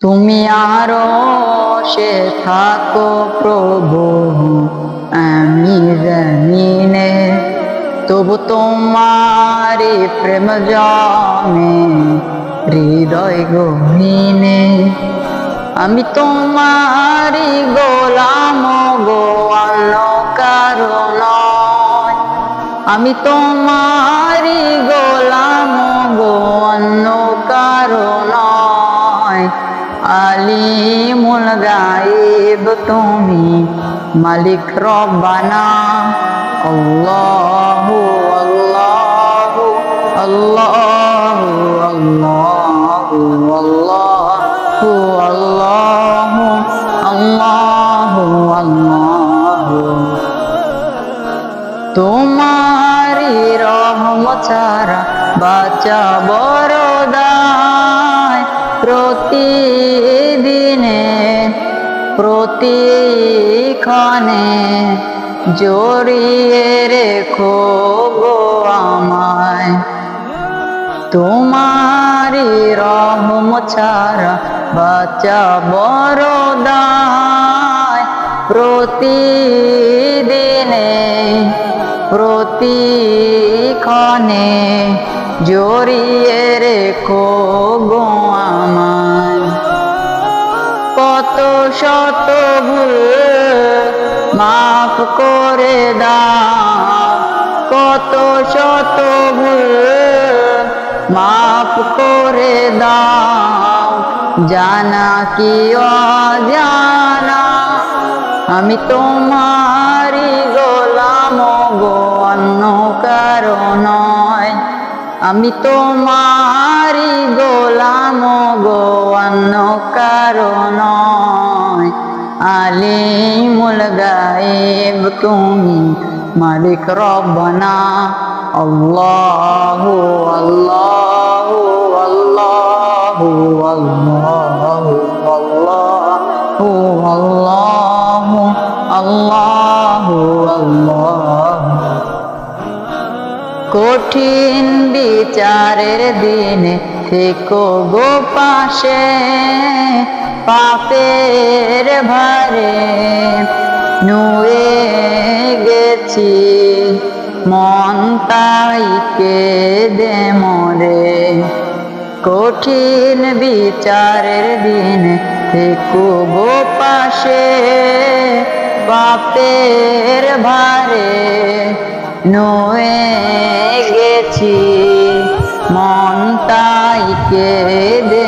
তুমি আরও সে থাকো প্রভু, আমি জানিনে। তবু তোমারি প্রেম জমে হৃদয় গহীনে। আমি তোমারি গোলাম গো অন্য কারও নয়। আমি তোমারি গোলাম গো অন্য কারও নয় আলিমুল গায়েব তুমি মালিক রব্বানা। আল্লাহু আল্লাহু আল্লাহু আল্লাহু আল্লাহু আল্লাহু আল্লাহু আল্লাহু। তোমারি রহম ছাড়া বাচ্চা বড়দায় প্রতিদিনে প্রতিক্ষণে জড়িয়ে রেখো গো আমায়। তোমারি রহম ছাড়া বাচ্চা বড়দায় প্রতিদিনে প্রতিক্ষণে জড়িয়ে রেখো গো আমায়। শত ভুল মাফ করে দাও। কত শত ভুল মাফ করে দাও। জানা কি অজানা? আমি তোমারি গোলাম গো, অন্য কারও নয়। আমি তোমারি গোলাম গো, অন্য কারও নয়। আলিমুল গায়েব তুমি মালিক রব্বানা। আল্লাহু আল্লাহু আল্লাহু আল্লাহু আল্লাহু আল্লাহু আল্লাহু আল্লাহু। কঠিন বিচারের দিনে থেকো গো পাশে। পাপের ভারে নুয়ে গেছি। মন তাই দে মরে। কঠিন বিচারের দিন গো পাশে। পাপের ভারে নয়ে গেছি। মন তাই দে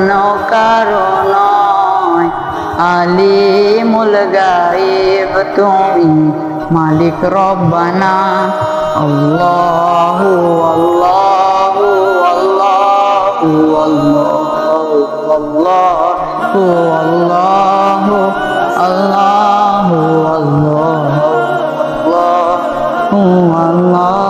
অন্য নয়। আলিমুল গায়েব, তুমি মালিক রব্বানা। আল্লাহু আল্লাহু আল্লাহু আল্লাহু আল্লাহু আল্লাহু আল্লাহু আল্লাহু আল্লাহু